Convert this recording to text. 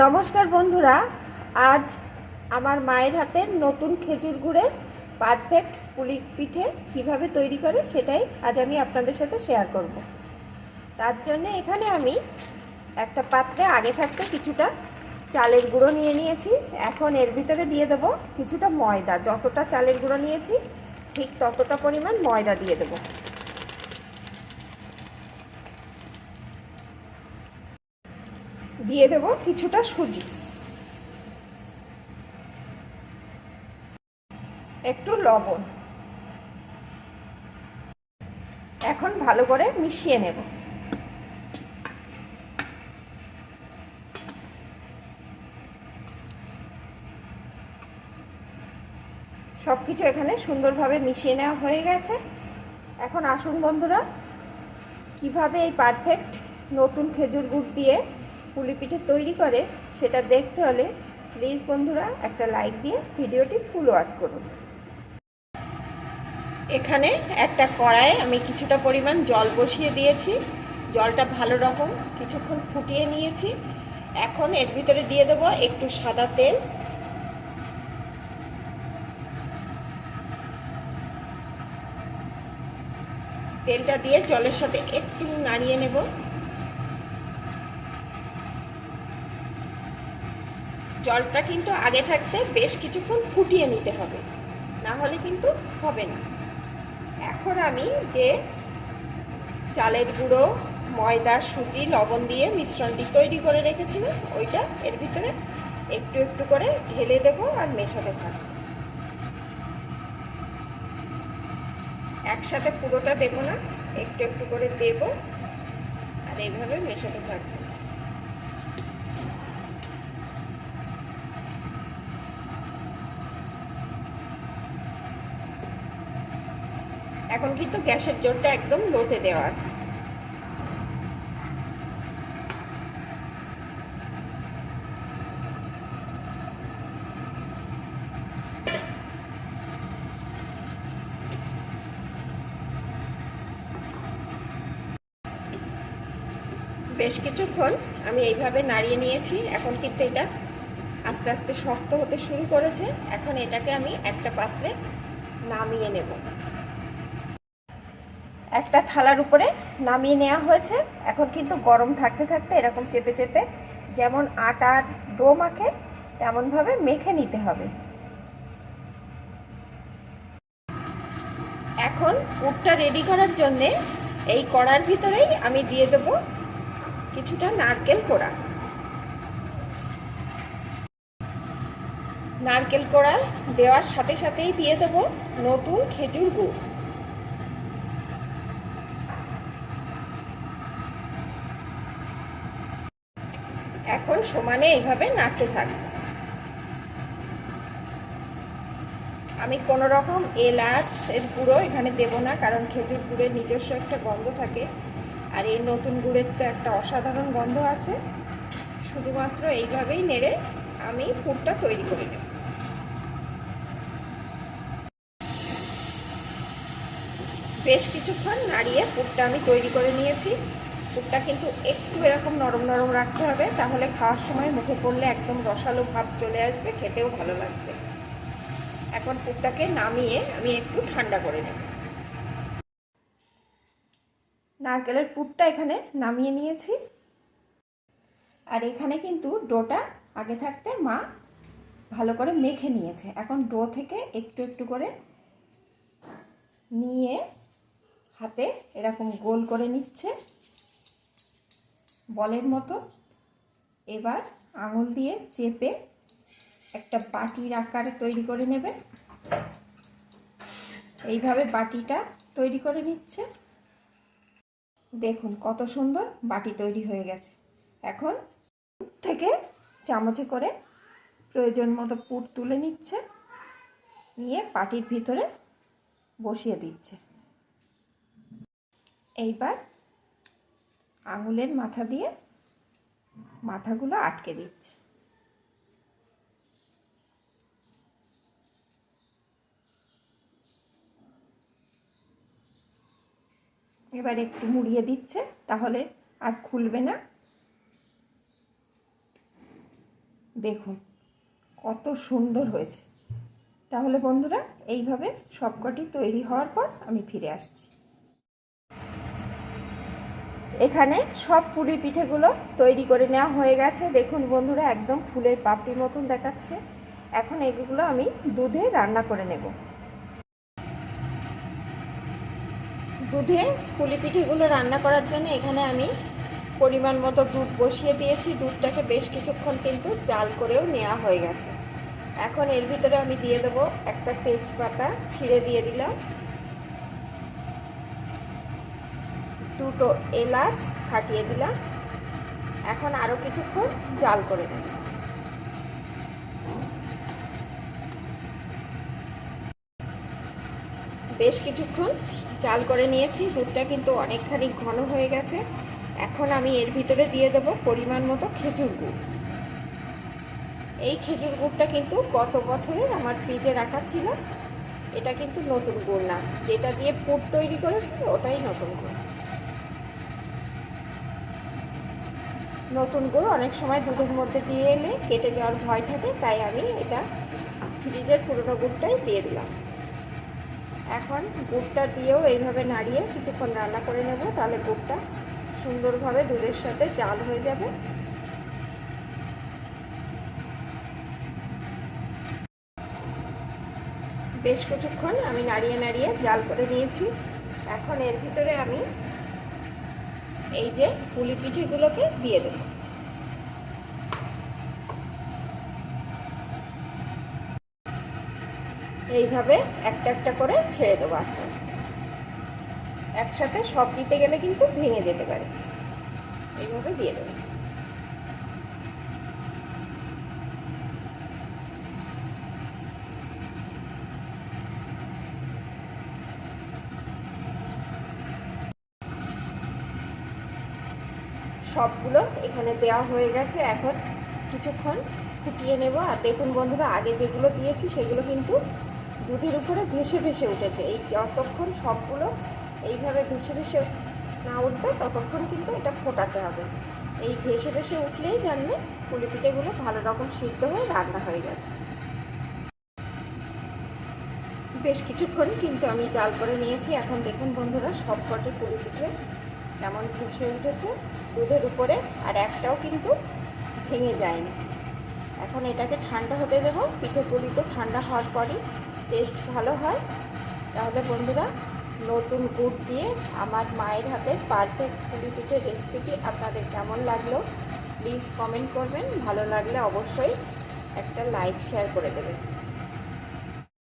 নমস্কার বন্ধুরা, আজ আমার মায়ের হাতের নতুন খেজুর গুড়ের পারফেক্ট পুলি পিঠে কীভাবে তৈরি করে সেটাই আজ আমি আপনাদের সাথে শেয়ার করব। তার জন্য এখানে আমি একটা পাত্রে আগে থাকতে কিছুটা চালের গুঁড়ো নিয়ে নিয়েছি, এখন এর ভিতরে দিয়ে দেবো কিছুটা ময়দা। যতটা চালের গুঁড়ো নিয়েছি, ঠিক ততটা পরিমাণ ময়দা দিয়ে দেবো। দিয়ে দেব কিছুটা সুজি। একটু লবণ। এখন ভালো করে মিশিয়ে নেব। সব কিছু এখানে সুন্দরভাবে মিশিয়ে নেওয়া হয়ে গেছে। এখন আসুন বন্ধুরা, কীভাবে এই পারফেক্ট নতুন খেজুর গুড় দিয়ে পুলি পিঠে তৈরি করে, সেটা দেখতে হলে প্লিজ বন্ধুরা একটা লাইক দিয়ে ভিডিওটি ফুল ওয়াচ করুন। এখানে একটা কড়াইয়ে আমি কিছুটা পরিমাণ জল বসিয়ে দিয়েছি। জলটা ভালো রকম কিছুক্ষণ ফুটিয়ে নিয়েছি। এখন এর ভিতরে দিয়ে দেবো একটু সাদা তেল। তেলটা দিয়ে জলের সাথে একটু নাড়িয়ে নেব। জলটা কিন্তু আগে থাকতে বেশ কিছুক্ষণ ফুটিয়ে নিতে হবে। না হলে কিন্তু হবে না। এখন আমি যে চালের গুঁড়ো, ময়দা, সুজি, লবণ দিয়ে মিশ্রণটি তৈরি করে রেখেছিলাম, ওইটা এর ভিতরে একটু একটু করে ঢেলে দেব আর মেশাতে থাকব। একসাথে পুরোটা দেবো না, একটু একটু করে দেব আর এইভাবে মেশাতে থাকব। এখন কিন্তু গ্যাসের জোরটা একদম লোতে দেওয়া আছে। বেশ কিছুক্ষণ আমি এইভাবে নাড়িয়ে নিয়েছি, এখন কিন্তু এটা আস্তে আস্তে শক্ত হতে শুরু করেছে। এখন এটাকে আমি একটা পাত্রে নামিয়ে নেব। একটা থালার উপরে নামিয়ে নেওয়া হয়েছে। এখন কিন্তু গরম থাকতে থাকতে এরকম চেপে চেপে যেমন আটার ডো মাখে, তেমনভাবে মেখে নিতে হবে। এখন পুরটা রেডি করার জন্যে এই কড়ার ভিতরেই আমি দিয়ে দেব কিছুটা নারকেল কোড়া। নারকেল কোড়া দেওয়ার সাথে সাথেই দিয়ে দেব নতুন খেজুর গুড় এখন সমানে এইভাবে নাড়তে থাকব আমি কোনো রকম এলাচ এর গুঁড়ো এখানে দেব না, কারণ খেজুর গুড়ের নিজস্ব একটা গন্ধ থাকে। আর এই নতুন গুড়ের তো একটা অসাধারণ গন্ধ আছে। শুধুমাত্র এইভাবেই নেড়ে আমি পুরটা তৈরি করে নেব। বেশ কিছুক্ষণ নাড়িয়ে পুরটা আমি তৈরি করে নিয়েছি। পুরটা কিন্তু একটু এরকম নরম নরম রাখতে হবে, তাহলে খাওয়ার সময় মুখে পড়লে একদম রসালো ভাব চলে আসবে, খেতেও ভালো লাগবে। এখন পুরটাকে নামিয়ে আমি একটু ঠান্ডা করে নেব। নারকেলের পুরটা এখানে নামিয়ে নিয়েছি। আর এখানে কিন্তু ডোটা আগে থাকতে মা ভালো করে মেখে নিয়েছে। এখন ডো থেকে একটু একটু করে নিয়ে হাতে এরকম গোল করে নিচ্ছে। বলের মতো। এবার আঙুল দিয়ে চেপে একটা বাটির আকারে তৈরি করে নেবে। এইভাবে বাটিটা তৈরি করে নিচ্ছে। দেখুন কত সুন্দর বাটি তৈরি হয়ে গেছে। এখন থেকে চামচে করে প্রয়োজন মতো পুর তুলে নিচ্ছে, নিয়ে পাটির ভিতরে বসিয়ে দিচ্ছে। এইবার আঙুলের মাথা দিয়ে মাথাগুলো আটকে দিচ্ছে। এবার একটু মুড়িয়ে দিচ্ছে, তাহলে আর খুলবে না। দেখুন, কত সুন্দর হয়েছে। তাহলে বন্ধুরা, এইভাবে সবকটি তৈরি হওয়ার পর আমি ফিরে আসছি। এখানে সব পুরি পিঠেগুলো তৈরি করে নেওয়া হয়ে গেছে। দেখুন বন্ধুরা, একদম ফুলের পাপড়ির মতন দেখাচ্ছে। এখন এগুলো আমি দুধে রান্না করে নেব। দুধে পুলি পিঠেগুলো রান্না করার জন্য এখানে আমি পরিমাণ মতো দুধ বসিয়ে দিয়েছি। দুধটাকে বেশ কিছুক্ষণ কিন্তু জাল করেও নেওয়া হয়ে গেছে। এখন এর ভিতরে আমি দিয়ে দেবো একটা তেজপাতা, ছিঁড়ে দিয়ে দিলাম। দুটো এলাচ ফাটিয়ে দিলাম। এখন আরও কিছুক্ষণ জাল করে নেব। বেশ কিছুক্ষণ জাল করে নিয়েছি। দুধটা কিন্তু অনেকখানি ঘন হয়ে গেছে। এখন আমি এর ভিতরে দিয়ে দেব পরিমাণ মতো খেজুর গুড়। এই খেজুর গুড়টা কিন্তু গত বছরের আমার ফ্রিজে রাখা ছিল। এটা কিন্তু নতুন গুড় না। যেটা দিয়ে পুর তৈরি করেছি, ওটাই নতুন গুড়। নতুন গুড় অনেক সময় দুধের মধ্যে দিয়ে এলে কেটে যাওয়ার ভয় থাকে, তাই আমি এটা ফ্রিজের পুরোনো গুড়টাই দিয়ে দিলাম। এখন গুড়টা দিয়েও এইভাবে নাড়িয়ে কিছুক্ষণ রান্না করে নেব, তাহলে গুড়টা সুন্দরভাবে দুধের সাথে জাল হয়ে যাবে। বেশ কিছুক্ষণ আমি নাড়িয়ে নাড়িয়ে জাল করে নিয়েছি। এখন এর ভিতরে আমি এই যে পুলি পিঠেগুলোকে দিয়ে দেব। এইভাবে একটা একটা করে ছেড়ে দেবো আস্তে আস্তে। একসাথে সব দিতে গেলে কিন্তু ভেঙে যেতে পারে। এইভাবে দিয়ে দেবো। সবগুলো এখানে দেওয়া হয়ে গেছে। এখন কিছুক্ষণ ফুটিয়ে নেব। আর দেখুন বন্ধুরা, আগে যেগুলো দিয়েছি সেগুলো কিন্তু দুধের উপরে ভেসে ভেসে উঠেছে। এই যতক্ষণ সবগুলো এইভাবে ভেসে ভেসে না উঠবে, ততক্ষণ কিন্তু এটা ফোটাতে হবে। এই ভেসে ভেসে উঠলেই জানবে পুলি পিঠেগুলো ভালো রকম সিদ্ধ হয়ে রান্না হয়ে গেছে। বেশ কিছুক্ষণ কিন্তু আমি জাল করে নিয়েছি। এখন দেখুন বন্ধুরা, সব কটি পুলি পিঠে কেমন ভেসে উঠেছে দুধের উপরে, আর একটাও কিন্তু ভেঙে যায়নি। এখন এটাকে ঠান্ডা হতে দেব। পিঠে পুলি তো ঠান্ডা হওয়ার পরই টেস্ট ভালো হয়। তাহলে বন্ধুরা, নতুন গুড় দিয়ে আমার মায়ের হাতের পারফেক্ট পুলি পিঠের রেসিপিটি আপনাদের কেমন লাগল প্লিজ কমেন্ট করবেন। ভালো লাগলে অবশ্যই একটা লাইক শেয়ার করে দেবেন।